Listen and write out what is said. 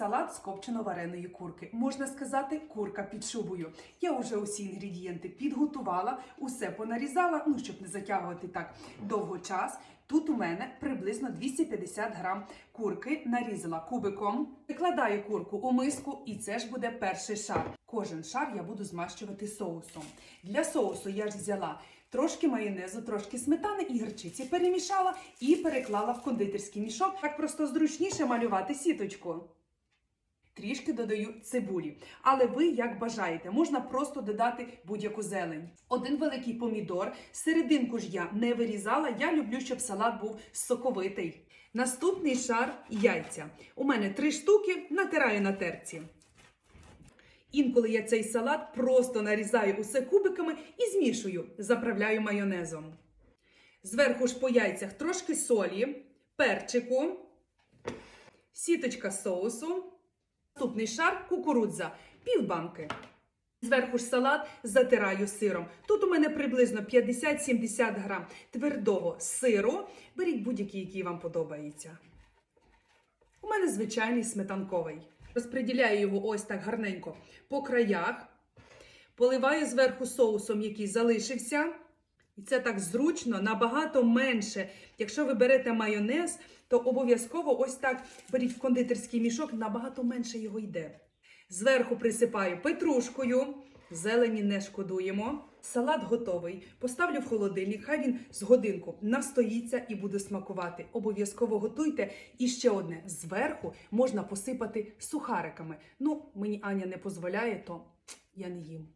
Салат з копчено-вареної курки. Можна сказати, курка під шубою. Я вже усі інгредієнти підготувала, усе понарізала, ну щоб не затягувати так довго час. Тут у мене приблизно 250 грам курки нарізала кубиком. Викладаю курку у миску, і це ж буде перший шар. Кожен шар я буду змащувати соусом. Для соусу я ж взяла трошки майонезу, трошки сметани і гірчиці перемішала і переклала в кондитерський мішок. Так просто зручніше малювати сіточку. Трішки додаю цибулі, але ви як бажаєте, можна просто додати будь-яку зелень. Один великий помідор, серединку ж я не вирізала. Я люблю, щоб салат був соковитий. Наступний шар яйця. У мене три штуки, натираю на терці. Інколи я цей салат просто нарізаю усе кубиками і змішую, заправляю майонезом. Зверху ж по яйцях трошки солі, перчику, сіточка соусу. Наступний шар кукурудза, півбанки. Зверху ж салат затираю сиром. Тут у мене приблизно 50-70 грам твердого сиру. Беріть будь-який, який вам подобається. У мене звичайний сметанковий. Розподіляю його ось так гарненько по краях. Поливаю зверху соусом, який залишився. І це так зручно, набагато менше. Якщо ви берете майонез, то обов'язково ось так беріть в кондитерський мішок, набагато менше його йде. Зверху присипаю петрушкою, зелені не шкодуємо. Салат готовий. Поставлю в холодильник, хай він з годинку настоїться і буде смакувати. Обов'язково готуйте. І ще одне: зверху можна посипати сухариками. Ну, мені Аня не дозволяє, то я не їм.